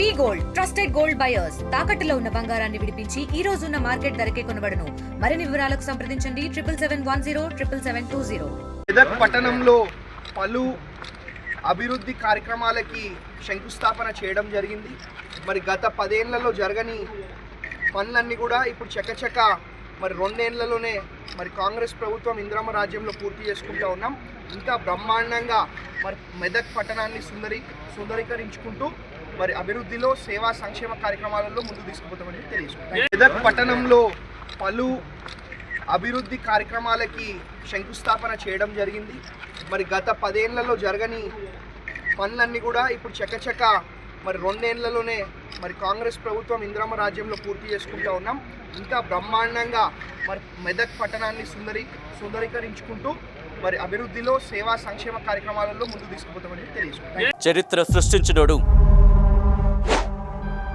V gold trusted gold buyers. తాకట్టులో ఉన్న బంగారాన్ని విడిపించి ఈ రోజు ఉన్న మార్కెట్ ధరకే కొనబడను. మరిన్ని వివరాలకు సంప్రదించండి. Triple seven one zero triple seven two zero. Medak పట్టణంలో పలు అభివృద్ధి కార్యక్రమాలకి శంకుస్థాపన చేయడం జరిగింది. మరి గత పదేళ్ళలో జరగని పనులన్నీ కూడా ఇప్పుడు చకచక మరి రెండేళ్ళలోనే మరి కాంగ్రెస్ ప్రభుత్వం ఇంద్రమ రాజ్యంలో పూర్తి చేసుకుంటూ ఉన్నాం. ఇంకా బ్రహ్మాండంగా మరి మెదక్ పట్టణాన్ని సుందరీ సుందరీకరించుకుంటూ మరి అభివృద్ధిలో సేవా సంక్షేమ కార్యక్రమాలలో ముందుకు తీసుకుపోతామని తెలియజేసుకుంటాం మెదక్ పట్టణంలో పలు అభివృద్ధి కార్యక్రమాలకి శంకుస్థాపన చేయడం జరిగింది. మరి గత పదేళ్ళలో జరగని పనులన్నీ కూడా ఇప్పుడు చకచక మరి రెండేళ్ళలోనే మరి కాంగ్రెస్ ప్రభుత్వం ఇంద్రమ్మ రాజ్యంలో పూర్తి చేసుకుంటూ ఉన్నాం. ఇంకా బ్రహ్మాండంగా మరి మెదక్ పట్టణాన్ని సుందరీ సుందరీకరించుకుంటూ మరి అభివృద్ధిలో సేవా సంక్షేమ కార్యక్రమాలలో ముందుకు తీసుకుపోతామని తెలియజేసుకుంటాం చరిత్ర సృష్టించినోడు